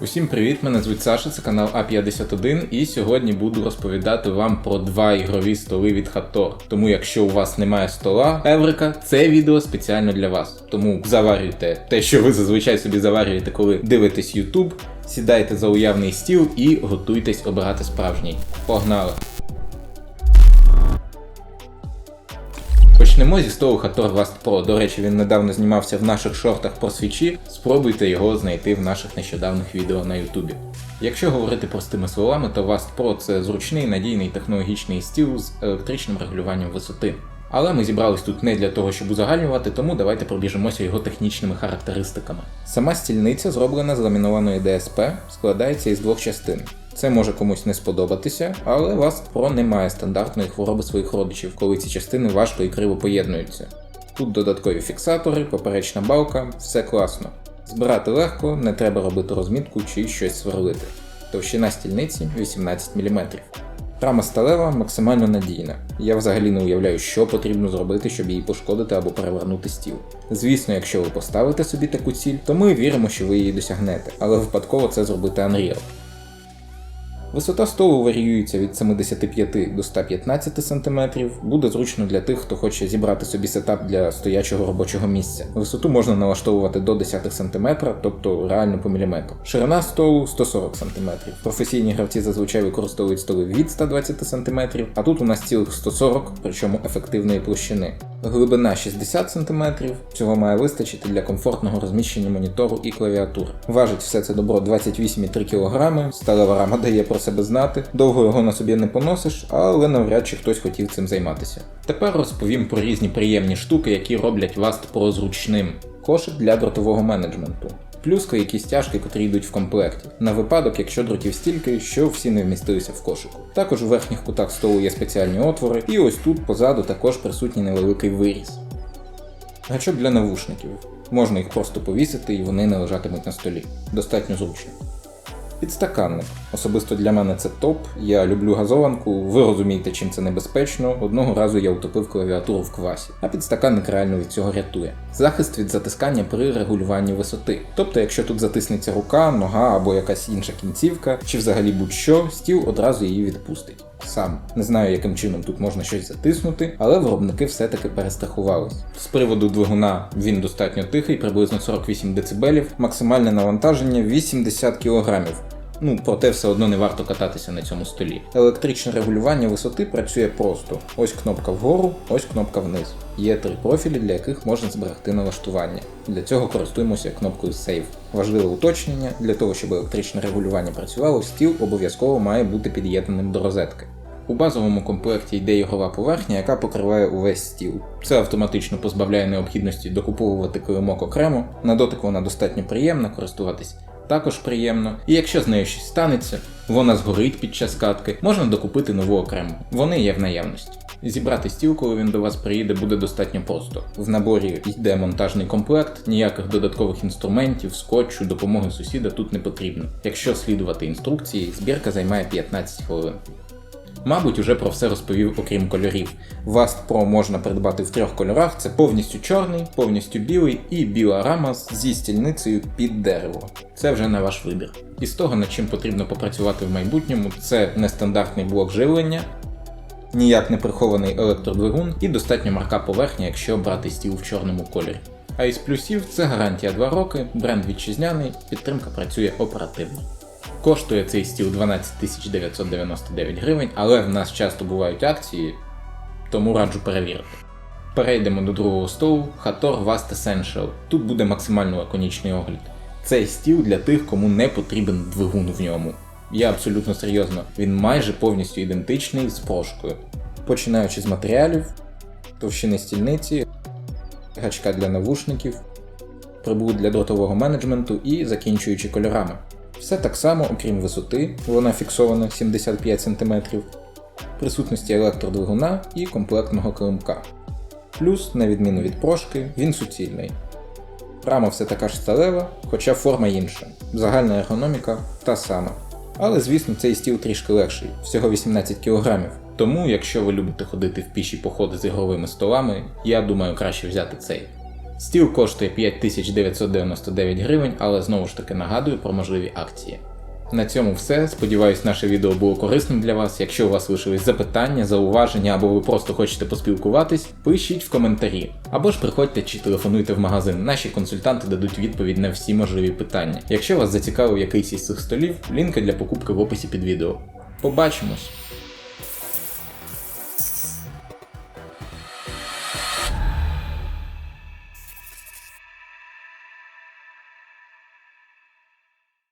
Усім привіт! Мене звуть Саша, це канал А51, і сьогодні буду розповідати вам про два ігрові столи від Хатор. Тому, якщо у вас немає стола Еврика, це відео спеціально для вас. Тому заварюйте те, що ви зазвичай собі заварюєте, коли дивитесь YouTube, сідайте за уявний стіл і готуйтесь обирати справжній. Погнали! Почнемо зі столу Hator Last Pro. До речі, він недавно знімався в наших шортах про свічі. Спробуйте його знайти в наших нещодавних відео на Ютубі. Якщо говорити простими словами, то Last Pro це зручний надійний технологічний стіл з електричним регулюванням висоти. Але ми зібрались тут не для того, щоб узагальнювати, тому давайте пробіжимося його технічними характеристиками. Сама стільниця, зроблена з ламінованої ДСП, складається із двох частин. Це може комусь не сподобатися, але Last Pro не має стандартної хвороби своїх родичів, коли ці частини важко і криво поєднуються. Тут додаткові фіксатори, поперечна балка, все класно. Збирати легко, не треба робити розмітку чи щось сверлити. Товщина стільниці 18 мм. Рама сталева максимально надійна. Я взагалі не уявляю, що потрібно зробити, щоб її пошкодити або перевернути стіл. Звісно, якщо ви поставите собі таку ціль, то ми віримо, що ви її досягнете, але випадково це зробити Unreal. Висота столу варіюється від 75 до 115 см, буде зручно для тих, хто хоче зібрати собі сетап для стоячого робочого місця. Висоту можна налаштовувати до 10 см, тобто реально по міліметру. Ширина столу 140 см. Професійні гравці зазвичай використовують столи від 120 см, а тут у нас цілих 140, причому ефективної площини. Глибина 60 см, цього має вистачити для комфортного розміщення монітору і клавіатури. Важить все це добро 28,3 кг, сталева рама дає про себе знати, довго його на собі не поносиш, але навряд чи хтось хотів цим займатися. Тепер розповім про різні приємні штуки, які роблять вас прозручним. Кошик для дротового менеджменту. Плюска якісь тяжки, котрі йдуть в комплекті, на випадок, якщо дротів стільки, що всі не вмістилися в кошику. Також у верхніх кутах столу є спеціальні отвори, і ось тут позаду також присутній невеликий виріз. Гачок для навушників. Можна їх просто повісити і вони не лежатимуть на столі. Достатньо зручно. Підстаканник. Особисто для мене це топ. Я люблю газованку, ви розумієте, чим це небезпечно. Одного разу я утопив клавіатуру в квасі, а підстаканник реально від цього рятує. Захист від затискання при регулюванні висоти. Тобто, якщо тут затиснеться рука, нога або якась інша кінцівка, чи взагалі будь-що, стіл одразу її відпустить. Сам не знаю, яким чином тут можна щось затиснути, але виробники все-таки перестрахувались. З приводу двигуна він достатньо тихий, приблизно 48 дБ, максимальне навантаження 80 кг. Ну, проте все одно не варто кататися на цьому столі. Електричне регулювання висоти працює просто: ось кнопка вгору, ось кнопка вниз. Є три профілі, для яких можна зберегти налаштування. Для цього користуємося кнопкою Save. Важливе уточнення: для того, щоб електричне регулювання працювало, стіл обов'язково має бути під'єднаним до розетки. У базовому комплекті йде ігрова поверхня, яка покриває увесь стіл. Це автоматично позбавляє необхідності докуповувати килимок окремо. На дотик вона достатньо приємна, користуватись також приємно. І якщо з нею щось станеться, вона згорить під час катки, можна докупити нову окрему. Вони є в наявності. Зібрати стіл, коли він до вас приїде, буде достатньо просто. В наборі йде монтажний комплект, ніяких додаткових інструментів, скотчу, допомоги сусіда тут не потрібно. Якщо слідувати інструкції, збірка займає 15 хвилин. Мабуть, уже про все розповів, окрім кольорів. Vast Pro можна придбати в трьох кольорах: це повністю чорний, повністю білий і біла рама зі стільницею під дерево. Це вже на ваш вибір. І з того, над чим потрібно попрацювати в майбутньому, це нестандартний блок живлення, ніяк не прихований електродвигун і достатньо марка поверхня, якщо брати стіл в чорному кольорі. А із плюсів це гарантія 2 роки, бренд вітчизняний, підтримка працює оперативно. Коштує цей стіл 12 999 гривень, але в нас часто бувають акції, тому раджу перевірити. Перейдемо до другого столу Hator Vast Essential. Тут буде максимально лаконічний огляд. Цей стіл для тих, кому не потрібен двигун в ньому. Я абсолютно серйозно, він майже повністю ідентичний з прошкою. Починаючи з матеріалів, товщини стільниці, гачка для навушників, прибут для дротового менеджменту і закінчуючи кольорами. Все так само, окрім висоти, вона фіксована 75 см, присутності електродвигуна і комплектного килимка. Плюс, на відміну від прошки, він суцільний. Рама все така ж сталева, хоча форма інша. Загальна ергономіка та сама. Але, звісно, цей стіл трішки легший, всього 18 кг. Тому, якщо ви любите ходити в піші походи з ігровими столами, я думаю краще взяти цей. Стіл коштує 5999 гривень, але знову ж таки нагадую про можливі акції. На цьому все. Сподіваюсь, наше відео було корисним для вас. Якщо у вас лишились запитання, зауваження або ви просто хочете поспілкуватись, пишіть в коментарі. Або ж приходьте чи телефонуйте в магазин. Наші консультанти дадуть відповідь на всі можливі питання. Якщо вас зацікавив якийсь із цих столів, лінки для покупки в описі під відео. Побачимось!